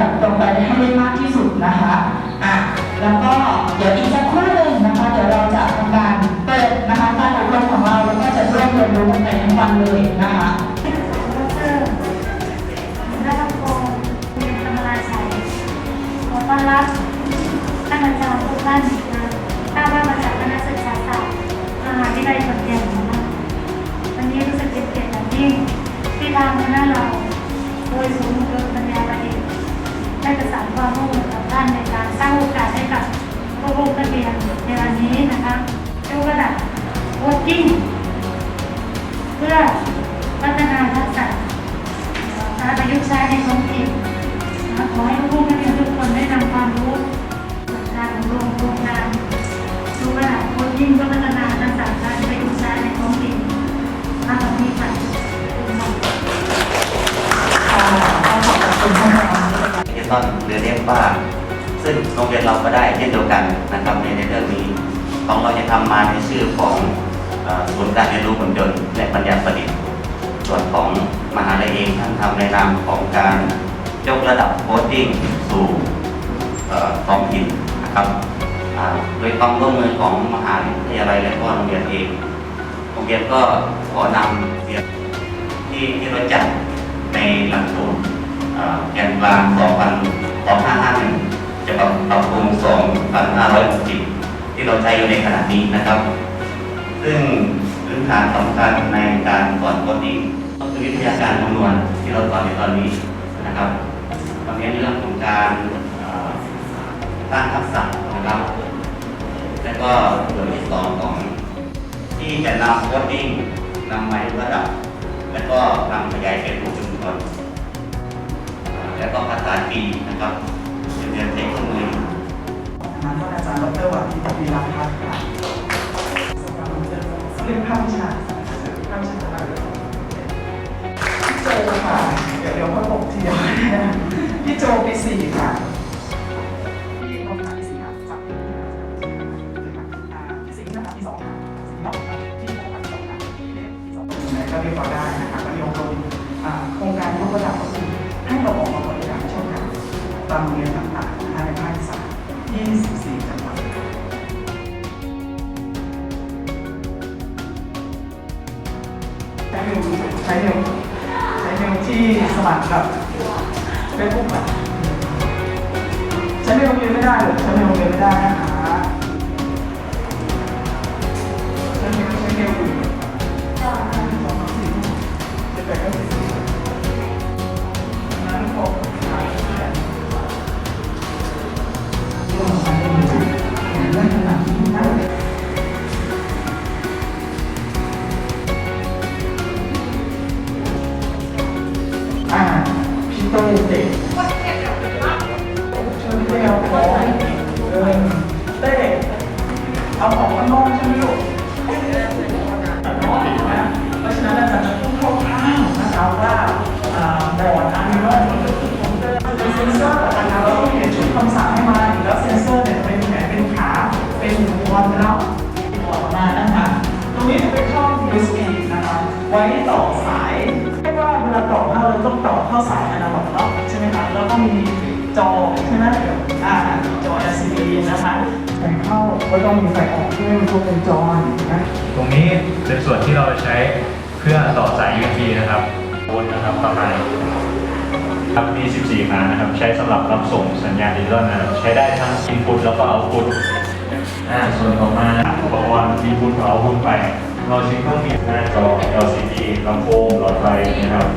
ตัดตรงไปให้ได้มากที่สุดนะคะอะแล้วก็เดี๋ยวอีกสักครู่หนึ่งนะคะ เดี๋ยวเราจะทำการเปิดนะคะการอบรมของเราแล้วก็จะร่วมเรียนรู้กันไปทั้งวันเลยนะคะดรนัทพงศ์เรียนธรรมราชัยขอต้อนรับท่านอาจารย์ทุกท่านนะทราบว่ามาจากคณะศึกษาศาสตร์มหาวิทยาลัยขอนแก่นนะคะวันนี้รู้สึกเป็นเกียรติอย่างยิ่งที่ทางคณะเรา ยิ่ง เพื่อพัฒนาทักษะการประยุกต์ใช้ในท้องถิ่นขอให้ผู้นักเรียนทุกคนได้นำความรู้จากการอบรมโครงการดูระดับโค้ชยิ่งเพื่อพัฒนาทักษะการประยุกต์ใช้ในท้องถิ่นมากกว่านี้ค่ะขอบคุณค่ะค่ะขอบคุณท่านรองดิจิตอลหรือเรียกว่า ซึ่งโรงเรียนเราก็ได้เช่นเดียวกันนะครับในเรื่องนี้ของเราจะทำมาในชื่อของ ศูนย์การเรียนรู้ผลยนต์และปัญญาประดิษฐ์ ส่วนของมหาลัยเองท่านทำในนามของการยกระดับโคชชิ่งสู่ท้องถิ่นนะครับโดยความร่วมมือของมหาวิทยาลัยและก็โรงเรียนเองโรงเรียนก็ขอนำเรียนที่ที่เราจัดในหลักสูตรเอ่อแกนกลาง2551จะปรับปรับปรุง2,560ที่เราใช้อยู่ในขณะนี้นะครับ ซึ่ง ฐานสำคัญในการสอนโคดดิ้งก็คือวิทยาการคำนวณที่เราสอนในตอนนี้นะครับตอนนี้เรื่องของการสร้างทักษะนะครับ แล้วก็ส่วนที่สองของที่จะนำโคดดิ้งนำมาให้ระดับ แล้วก็นำขยายเป็นผู้ชุมชนแล้วก็ภาษาจีนนะครับจะเรียนเทคโนโลยีท่านอาจารย์ดรวัฒน์พิธีรักษ์ค่ะ เรียนภาควิชาภาควิชาอะไรพี่โจค่ะเดี๋ยวเดี๋ยวก็ตกเทียมพี่โจปีสี่ค่ะพี่ลงมาปีสี่ค่ะจากปีที่แล้วอ่าปีสี่นะคะปีสองค่ะสี่เนาะพี่ลงมาปีสองค่ะพี่เล็กปีสองไหนก็เรียกเราได้นะคะก็มีอบรมอ่าโครงการยกระดับก็คือให้เราออกมาบริการช่วยกันตามโรงเรียนต่างๆนะคะในภาคอีสาน24 ใช้นิ้วใช้นิ้วที่สมัครกับเฟซบุ๊กอะใช้เมลโรงเรียนไม่ได้หรือใช้เมลโรงเรียนไม่ได้นะคะใอ่าพี่เต้เด็กช่วยเต้เอาของเออเต้เอาของข้างนอกใช่ไหมลูกน้องนะเพราะฉะนั้นอาจารย์จะพูดคร่าวๆนะคะว่าอ่าบอร์ดอะมิโนมันก็คือคอมพิวเตอร์เป็นเซนเซอร์นะคะเราต้องเขียนชุดคำสั่งให้มันแล้วเซนเซอร์เนี่ยเป็นแขนเป็นขาเป็นอุปกรณ์แล้วออกมานะคะตรงนี้จะเป็นช่อง USB นะคะไว้ต่อ อนาล็อกเนาะใช่ไหมคะแล้วก็มีจอใช่ไหมอ่าจอ LCD นะคะไฟเข้าก็ต้องมีไฟออกเพื่อมันครบวงจรนะตรงนี้เป็นส่วนที่เราใช้เพื่อต่อสาย USB นะครับวนนะครับประมาณครับมี 14ขานะครับ ใช้สำหรับรับส่งสัญญาณดิจิตอลนะครับใช้ได้ทั้ง input แล้วก็ output อ่าส่วนต่อมาอุปกรณ์ input กับ output ไป เราจึงต้องมีหน้าจอ LCD ลำโพงหลอดไฟนะครับ